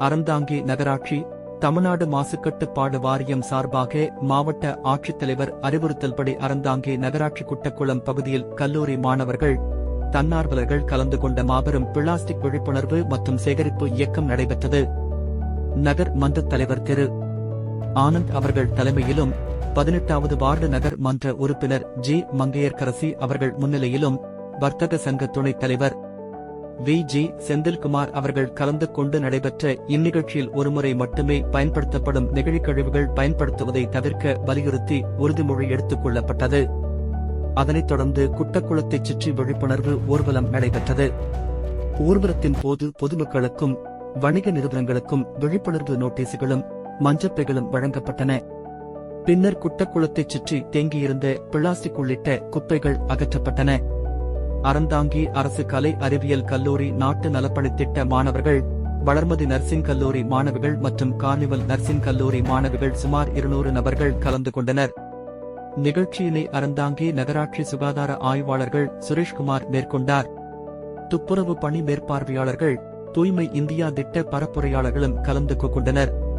அறந்தாங்கி நகராட்சி தமிழ்நாடு மாசுக்கட்டுப்பாடு வாரியம் சார்பாக மாவட்ட ஆட்சித்தலைவர் அறிவுறுத்தல்படி அறந்தாங்கி நகராட்சி குட்டக்குளம் பகுதியில் கல்லூரி மாணவர்கள் தன்னார்வலர்கள் கலந்து கொண்ட மாபெரும் பிளாஸ்டிக் விழிப்புணர்வு மற்றும் சேகரிப்பு இயக்கம் நடைபெற்றது. நகர் மன்ற தலைவர் திரு. ஆனந்த் அவர்கள் தலைமையிலும் பதினெட்டாவது வார்டு நகர் மன்ற உறுப்பினர் ஜி. மங்கையர்கரசி அவர்கள் முன்னிலையிலும் வர்த்தக சங்க துணைத் தலைவர் வி. ஜி. செந்தில்குமார் அவர்கள் கலந்து கொண்டு நடைபெற்ற இந்நிகழ்ச்சியில் ஒருமுறை மட்டுமே பயன்படுத்தப்படும் நெகிழிக்கழிவுகள் பயன்படுத்துவதை தவிர்க்க வலியுறுத்தி உறுதிமொழி எடுத்துக் கொள்ளப்பட்டது. அதனைத் தொடர்ந்து குட்டக்குளத்தைச் சுற்றி விழிப்புணர்வு ஊர்வலம் நடைபெற்றது. ஊர்வலத்தின் போது பொதுமக்களுக்கும் வணிக நிறுவனங்களுக்கும் விழிப்புணர்வு நோட்டீஸுகளும் மஞ்சப்பைகளும் வழங்கப்பட்டன. பின்னர் குட்டக்குளத்தைச் சுற்றி தேங்கியிருந்த பிளாஸ்டிக் உள்ளிட்ட குப்பைகள் அகற்றப்பட்டன. அறந்தாங்கி அரசு கலை அறிவியல் கல்லூரி நாட்டு நலப்பணித்திட்ட மாணவர்கள் வளர்மதி நர்சிங் கல்லூரி மாணவிகள் மற்றும் கார்னிவல் நர்சிங் கல்லூரி மாணவிகள் சுமார் இருநூறு நபர்கள் கலந்து கொண்டனர். நிகழ்ச்சியினை அறந்தாங்கி நகராட்சி சுகாதார ஆய்வாளர்கள் சுரேஷ்குமார் மேற்கொண்டார். துப்புரவு பணி மேற்பார்வையாளர்கள் தூய்மை இந்தியா திட்ட பரப்புரையாளர்களும் கலந்து கொண்டனர்.